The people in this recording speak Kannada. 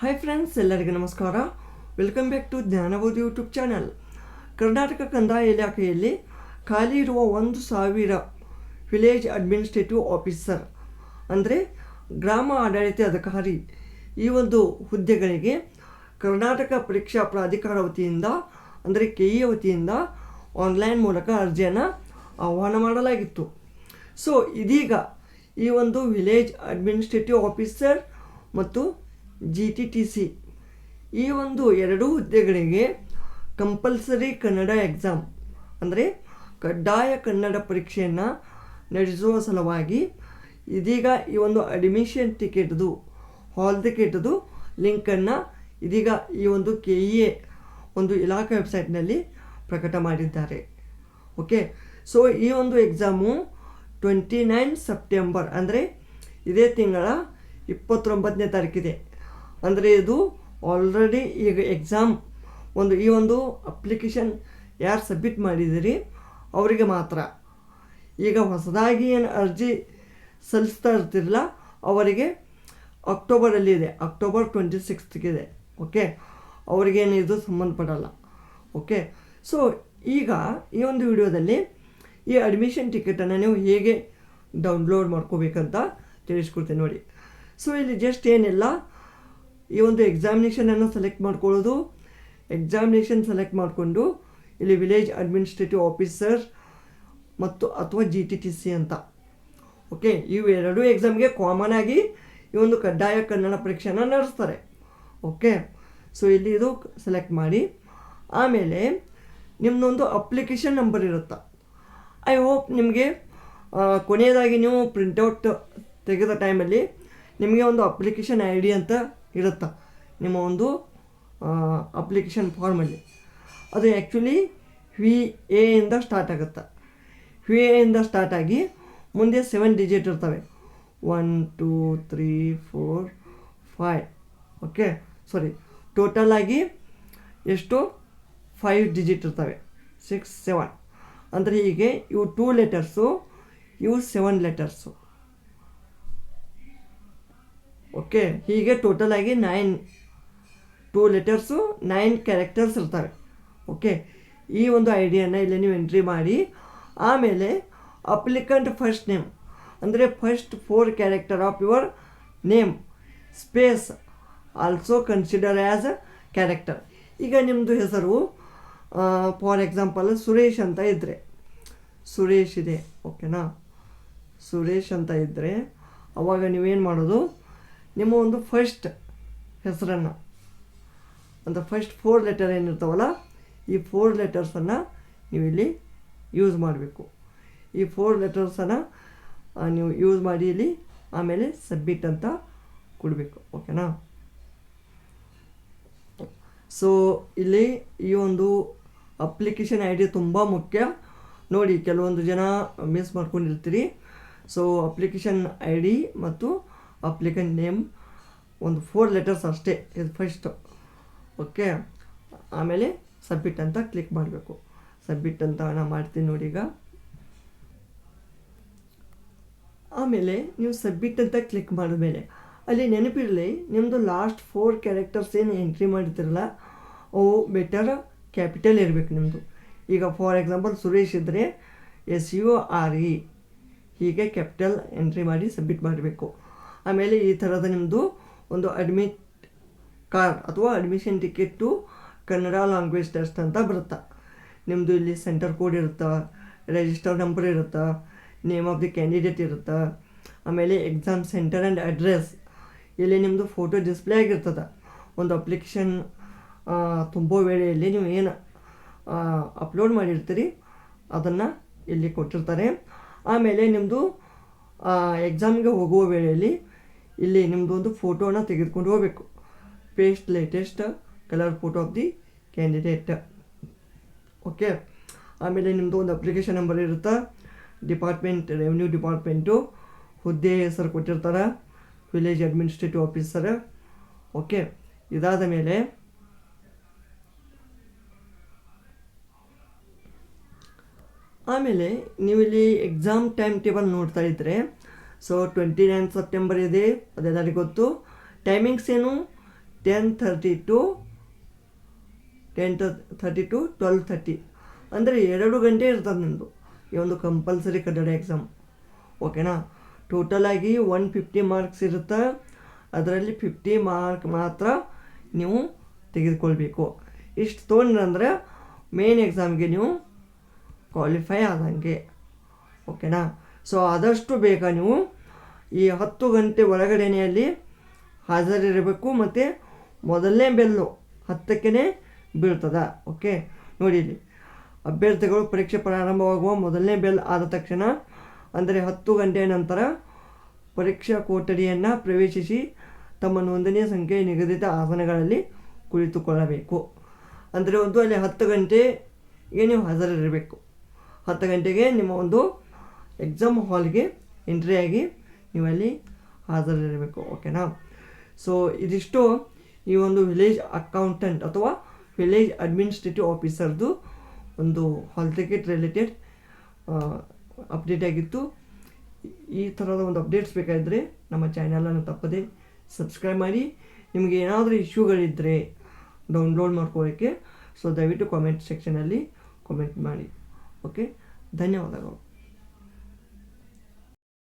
ಹಾಯ್ ಫ್ರೆಂಡ್ಸ್ ಎಲ್ಲರಿಗೂ ನಮಸ್ಕಾರ. Welcome back to Jnanabodhi YouTube channel Karnataka ಕಂದಾಯ ಇಲಾಖೆಯಲ್ಲಿ ಖಾಲಿ ಇರುವ ಒಂದು ಸಾವಿರ ವಿಲೇಜ್ ಅಡ್ಮಿನಿಸ್ಟ್ರೇಟಿವ್ ಆಫೀಸರ್ ಅಂದರೆ ಗ್ರಾಮ ಆಡಳಿತ ಅಧಿಕಾರಿ ಈ ಒಂದು ಹುದ್ದೆಗಳಿಗೆ ಕರ್ನಾಟಕ ಪರೀಕ್ಷಾ ಪ್ರಾಧಿಕಾರ ವತಿಯಿಂದ, ಅಂದರೆ ಕೆ ಇ ವತಿಯಿಂದ ಆನ್ಲೈನ್ ಮೂಲಕ ಅರ್ಜಿಯನ್ನು ಆಹ್ವಾನ ಮಾಡಲಾಗಿತ್ತು. ಸೊ ಇದೀಗ ಈ ಒಂದು ವಿಲೇಜ್ ಅಡ್ಮಿನಿಸ್ಟ್ರೇಟಿವ್ ಆಫೀಸರ್ ಮತ್ತು ಜಿ ಟಿ ಟಿ ಸಿ ಈ ಒಂದು ಎರಡೂ ಹುದ್ದೆಗಳಿಗೆ ಕಂಪಲ್ಸರಿ ಕನ್ನಡ ಎಕ್ಸಾಮ್ ಅಂದರೆ ಕಡ್ಡಾಯ ಕನ್ನಡ ಪರೀಕ್ಷೆಯನ್ನು ನಡೆಸುವ ಸಲುವಾಗಿ ಇದೀಗ ಈ ಒಂದು ಅಡ್ಮಿಷನ್ ಟಿಕೆಟ್ದು ಹಾಲ್ ಟಿಕೆಟ್ದು ಲಿಂಕನ್ನು ಇದೀಗ ಈ ಒಂದು ಕೆ ಇ ಎ ಒಂದು ಇಲಾಖೆ ವೆಬ್ಸೈಟ್ನಲ್ಲಿ ಪ್ರಕಟ ಮಾಡಿದ್ದಾರೆ. ಓಕೆ ಸೊ ಈ ಒಂದು ಎಕ್ಸಾಮು ಟ್ವೆಂಟಿ ನೈನ್ ಸೆಪ್ಟೆಂಬರ್ ಅಂದರೆ ಇದೇ ತಿಂಗಳ ಇಪ್ಪತ್ತೊಂಬತ್ತನೇ ತಾರೀಕಿದೆ. ಅಂದರೆ ಇದು ಆಲ್ರೆಡಿ ಈಗ ಎಕ್ಸಾಮ್ ಒಂದು ಈ ಒಂದು ಅಪ್ಲಿಕೇಶನ್ ಯಾರು ಸಬ್ಮಿಟ್ ಮಾಡಿದಿರಿ ಅವರಿಗೆ ಮಾತ್ರ. ಈಗ ಹೊಸದಾಗಿ ಏನು ಅರ್ಜಿ ಸಲ್ಲಿಸ್ತಾ ಇರ್ತಿರಲ್ಲ, ಅವರಿಗೆ ಅಕ್ಟೋಬರಲ್ಲಿ ಇದೆ. ಅಕ್ಟೋಬರ್ ಟ್ವೆಂಟಿ ಸಿಕ್ಸ್ತ್ಗಿದೆ ಓಕೆ ಅವರಿಗೇನು ಇದು ಸಂಬಂಧಪಡಲ್ಲ. ಓಕೆ ಸೊ ಈಗ ಈ ಒಂದು ವಿಡಿಯೋದಲ್ಲಿ ಈ ಅಡ್ಮಿಷನ್ ಟಿಕೆಟನ್ನು ನೀವು ಹೇಗೆ ಡೌನ್ಲೋಡ್ ಮಾಡ್ಕೋಬೇಕಂತ ತಿಳಿಸ್ಕೊಡ್ತೀನಿ ನೋಡಿ. ಸೊ ಇಲ್ಲಿ ಜಸ್ಟ್ ಏನಿಲ್ಲ ಈ ಒಂದು ಎಕ್ಸಾಮಿನೇಷನನ್ನು ಸೆಲೆಕ್ಟ್ ಮಾಡ್ಕೊಳ್ಳೋದು. ಎಕ್ಸಾಮಿನೇಷನ್ ಸೆಲೆಕ್ಟ್ ಮಾಡಿಕೊಂಡು ಇಲ್ಲಿ ವಿಲೇಜ್ ಅಡ್ಮಿನಿಸ್ಟ್ರೇಟಿವ್ ಆಫೀಸರ್ ಮತ್ತು ಅಥವಾ ಜಿ ಟಿ ಟಿ ಸಿ ಅಂತ. ಓಕೆ ಇವೆರಡೂ ಎಕ್ಸಾಮ್ಗೆ ಕಾಮನ್ ಆಗಿ ಈ ಒಂದು ಕಡ್ಡಾಯ ಕನ್ನಡ ಪರೀಕ್ಷೆನ ನಡೆಸ್ತಾರೆ. ಓಕೆ ಸೊ ಇಲ್ಲಿ ಇದು ಸೆಲೆಕ್ಟ್ ಮಾಡಿ. ಆಮೇಲೆ ನಿಮ್ಮದೊಂದು ಅಪ್ಲಿಕೇಶನ್ ನಂಬರ್ ಇರುತ್ತೆ. ಐ ಹೋಪ್ ನಿಮಗೆ ಕೊನೆಯದಾಗಿ ನೀವು ಪ್ರಿಂಟೌಟ್ ತೆಗೆದ ಟೈಮಲ್ಲಿ ನಿಮಗೆ ಒಂದು ಅಪ್ಲಿಕೇಶನ್ ಐ ಡಿ ಅಂತ ಇರುತ್ತೆ? ನಿಮ್ಮ ಒಂದು ಅಪ್ಲಿಕೇಶನ್ ಫಾರ್ಮಲ್ಲಿ ಅದು ಆ್ಯಕ್ಚುಲಿ ವಿ ಎ ಇಂದ ಸ್ಟಾರ್ಟ್ ಆಗುತ್ತೆ? ವಿ ಎ ಇಂದ ಸ್ಟಾರ್ಟ್ ಆಗಿ ಮುಂದೆ ಸೆವೆನ್ ಡಿಜಿಟ್ ಇರ್ತವೆ. One two three four five okay sorry total ಆಗಿ ಎಷ್ಟು? ಫೈವ್ ಡಿಜಿಟ್ ಇರ್ತವೆ. ಸಿಕ್ಸ್ ಸೆವೆನ್ ಅಂದರೆ ಹೀಗೆ ಇವು ಟೂ ಲೆಟರ್ಸು ಇವು ಸೆವೆನ್ ಲೆಟರ್ಸು ಓಕೆ ಹೀಗೆ ಟೋಟಲ್ ಆಗಿ nine two letters nine characters ಇರ್ತವೆ ಓಕೆ ಈ ಒಂದು ಐಡಿಯಾನ ಇಲ್ಲಿ ನೀವು ಎಂಟ್ರಿ ಮಾಡಿ, ಆಮೇಲೆ ಅಪ್ಲಿಕಂಟ್ ಫಸ್ಟ್ ನೇಮ್ ಅಂದರೆ first four character of your name space also consider as a character ಈಗ ನಿಮ್ಮದು ಹೆಸರು ಫಾರ್ ಎಕ್ಸಾಂಪಲ್ ಸುರೇಶ್ ಅಂತ ಇದ್ದರೆ ಸುರೇಶ್ ಇದೆ ಓಕೆನಾ ಸುರೇಶ್ ಅಂತ ಇದ್ದರೆ ಅವಾಗ ನೀವೇನು ಮಾಡೋದು? ನಿಮ್ಮ ಒಂದು ಫಸ್ಟ್ ಹೆಸರನ್ನು. ಅಂತ ಫಸ್ಟ್ ಫೋರ್ ಲೆಟರ್ ಏನಿರ್ತಾವಲ್ಲ, ಈ ಫೋರ್ ಲೆಟರ್ಸನ್ನು ನೀವು ಇಲ್ಲಿ ಯೂಸ್ ಮಾಡಬೇಕು. ಈ ಫೋರ್ ಲೆಟರ್ಸನ್ನು ನೀವು ಯೂಸ್ ಮಾಡಿ ಇಲ್ಲಿ ಆಮೇಲೆ ಸಬ್ಮಿಟ್ ಅಂತ ಕೊಡಬೇಕು. ಓಕೆನಾ ಸೊ ಇಲ್ಲಿ ಈ ಒಂದು ಅಪ್ಲಿಕೇಶನ್ ಐ ಡಿ ತುಂಬ ಮುಖ್ಯ. ನೋಡಿ, ಕೆಲವೊಂದು ಜನ ಮಿಸ್ ಮಾಡ್ಕೊಂಡಿರ್ತೀರಿ. ಸೊ ಅಪ್ಲಿಕೇಶನ್ ಐ ಡಿ ಮತ್ತು ಅಪ್ಲಿಕೆಂಟ್ ನೇಮ್ ಒಂದು ಫೋರ್ ಲೆಟರ್ಸ್ ಅಷ್ಟೇ. ಇದು ಫಸ್ಟು ಓಕೆ ಆಮೇಲೆ ಸಬ್ಮಿಟ್ ಅಂತ ಕ್ಲಿಕ್ ಮಾಡಬೇಕು. ಸಬ್ಮಿಟ್ ಅಂತ ನಾನು ಮಾಡ್ತೀನಿ ನೋಡಿ ಈಗ. ಆಮೇಲೆ ನೀವು ಸಬ್ಮಿಟ್ ಅಂತ ಕ್ಲಿಕ್ ಮಾಡಿದ್ಮೇಲೆ ಅಲ್ಲಿ ನೆನಪಿರಲಿ ನಿಮ್ಮದು ಲಾಸ್ಟ್ ಫೋರ್ ಕ್ಯಾರೆಕ್ಟರ್ಸ್ ಏನು ಎಂಟ್ರಿ ಮಾಡಿರ್ತೀರಲ್ಲ ಅವು ಬೆಟರ್ ಕ್ಯಾಪಿಟಲ್ ಇರಬೇಕು ನಿಮ್ಮದು ಈಗ ಫಾರ್ ಎಕ್ಸಾಂಪಲ್ ಸುರೇಶ್ ಇದ್ದರೆ ಎಸ್ ಯು ಆರ್ ಇ ಹೀಗೆ ಕ್ಯಾಪಿಟಲ್ ಎಂಟ್ರಿ ಮಾಡಿ ಸಬ್ಮಿಟ್ ಮಾಡಬೇಕು. ಆಮೇಲೆ ಈ ಥರದ ನಿಮ್ಮದು ಒಂದು ಅಡ್ಮಿಟ್ ಕಾರ್ಡ್ ಅಥವಾ admission ticket Kannada language test ಅಂತ ಬರುತ್ತೆ. ನಿಮ್ಮದು ಇಲ್ಲಿ ಸೆಂಟರ್ ಕೋಡ್ ಇರುತ್ತೆ ರಿಜಿಸ್ಟರ್ ನಂಬರ್ ಇರುತ್ತೆ ನೇಮ್ ಆಫ್ ದಿ ಕ್ಯಾಂಡಿಡೇಟ್ ಇರುತ್ತೆ, ಆಮೇಲೆ ಎಕ್ಸಾಮ್ ಸೆಂಟರ್ ಆ್ಯಂಡ್ ಅಡ್ರೆಸ್ ಇಲ್ಲಿ ನಿಮ್ಮದು ಫೋಟೋ ಡಿಸ್ಪ್ಲೇ ಆಗಿರ್ತದೆ. ಒಂದು ಅಪ್ಲಿಕೇಶನ್ ತುಂಬೋ ವೇಳೆಯಲ್ಲಿ ನೀವು ಏನು ಅಪ್ಲೋಡ್ ಮಾಡಿರ್ತೀರಿ, ಅದನ್ನು ಇಲ್ಲಿ ಕೊಟ್ಟಿರ್ತಾರೆ. ಆಮೇಲೆ ನಿಮ್ಮದು ಎಕ್ಸಾಮ್ಗೆ ಹೋಗುವ ವೇಳೆಯಲ್ಲಿ ಇಲ್ಲಿ ನಿಮ್ಮದು ಒಂದು ಫೋಟೋನ ತೆಗೆದುಕೊಂಡು ಹೋಗಬೇಕು. Paste latest colour photo of the candidate okay ಆಮೇಲೆ ನಿಮ್ಮದು ಒಂದು ಅಪ್ಲಿಕೇಶನ್ ನಂಬರ್ ಇರುತ್ತೆ? ಡಿಪಾರ್ಟ್ಮೆಂಟ್ ರೆವೆನ್ಯೂ ಡಿಪಾರ್ಟ್ಮೆಂಟು ಹುದ್ದೆ ಹೆಸರು ಕೊಟ್ಟಿರ್ತಾರೆ ವಿಲೇಜ್ ಅಡ್ಮಿನಿಸ್ಟ್ರೇಟಿವ್ ಆಫೀಸರ್ ಓಕೆ ಇದಾದ ಮೇಲೆ ಆಮೇಲೆ ನೀವು ಇಲ್ಲಿ ಎಕ್ಸಾಮ್ ಟೈಮ್ ಟೇಬಲ್ ನೋಡ್ತಾ ಇದ್ದರೆ ಸೊ ಟ್ವೆಂಟಿ ನೈನ್ ಸೆಪ್ಟೆಂಬರ್ ಇದೆ ಅದೆಲ್ಲರಿಗೂ ಗೊತ್ತು. ಟೈಮಿಂಗ್ಸ್ ಏನು? Ten thirty to ten thirty to twelve thirty ಅಂದರೆ ಎರಡು ಗಂಟೆ ಇರ್ತದೆ ನಿಮ್ಮದು ಈ ಒಂದು ಕಂಪಲ್ಸರಿ ಕನ್ನಡ ಎಕ್ಸಾಮ್ ಓಕೆನಾ ಟೋಟಲಾಗಿ ಒನ್ ಫಿಫ್ಟಿ ಮಾರ್ಕ್ಸ್ ಇರುತ್ತೆ. ಅದರಲ್ಲಿ ಫಿಫ್ಟಿ ಮಾರ್ಕ್ ಮಾತ್ರ ನೀವು ತೆಗೆದುಕೊಳ್ಬೇಕು. ಇಷ್ಟು ತೊಗೊಂಡ್ರಂದ್ರೆ ಮೇನ್ ಎಕ್ಸಾಮ್ಗೆ ನೀವು ಕ್ವಾಲಿಫೈ ಆದಂಗೆ. ಓಕೆನಾ ಸೊ ಆದಷ್ಟು ಬೇಗ ನೀವು ಈ ಹತ್ತು ಗಂಟೆ ಒಳಗಡೆಯಲ್ಲಿ ಹಾಜರಿರಬೇಕು ಮತ್ತು ಮೊದಲನೇ ಬೆಲ್ಲು ಹತ್ತಕ್ಕೇ ಬೀಳ್ತದ ಓಕೆ ನೋಡಿರಿ ಅಭ್ಯರ್ಥಿಗಳು ಪರೀಕ್ಷೆ ಪ್ರಾರಂಭವಾಗುವ ಮೊದಲನೇ ಬೆಲ್ ಆದ ತಕ್ಷಣ, ಅಂದರೆ ಹತ್ತು ಗಂಟೆಯ ನಂತರ ಪರೀಕ್ಷಾ ಕೊಠಡಿಯನ್ನು ಪ್ರವೇಶಿಸಿ ತಮ್ಮ ನೋಂದಣಿಯ ಸಂಖ್ಯೆ ನಿಗದಿತ ಆಸನಗಳಲ್ಲಿ ಕುಳಿತುಕೊಳ್ಳಬೇಕು. ಅಂದರೆ ಒಂದು ಅಲ್ಲಿ ಹತ್ತು ಗಂಟೆಗೆ ನೀವು ಹಾಜರಿರಬೇಕು. ಹತ್ತು ಗಂಟೆಗೆ ನಿಮ್ಮ ಒಂದು ಎಕ್ಸಾಮ್ ಹಾಲ್ಗೆ ಎಂಟ್ರಿ ಆಗಿ ನೀವಲ್ಲಿ ಹಾಜರಿರಬೇಕು ಓಕೆನಾ ಸೊ ಇದಿಷ್ಟು ಈ ಒಂದು ವಿಲೇಜ್ ಅಕೌಂಟೆಂಟ್ ಅಥವಾ ವಿಲೇಜ್ ಅಡ್ಮಿನಿಸ್ಟ್ರೇಟಿವ್ ಆಫೀಸರ್ದು ಒಂದು ಹಾಲ್ ಟಿಕೆಟ್ ರಿಲೇಟೆಡ್ ಅಪ್ಡೇಟ್ ಆಗಿತ್ತು. ಈ ಥರದ ಒಂದು ಅಪ್ಡೇಟ್ಸ್ ಬೇಕಾದರೆ ನಮ್ಮ ಚಾನಲನ್ನು ತಪ್ಪದೆ ಸಬ್ಸ್ಕ್ರೈಬ್ ಮಾಡಿ. ನಿಮಗೆ ಏನಾದರೂ ಇಶ್ಯೂಗಳಿದ್ದರೆ ಡೌನ್ಲೋಡ್ ಮಾಡ್ಕೊಳ್ಳೋಕ್ಕೆ ಸೊ ದಯವಿಟ್ಟು ಕಾಮೆಂಟ್ ಸೆಕ್ಷನಲ್ಲಿ ಕಾಮೆಂಟ್ ಮಾಡಿ ಓಕೆ ಧನ್ಯವಾದಗಳು.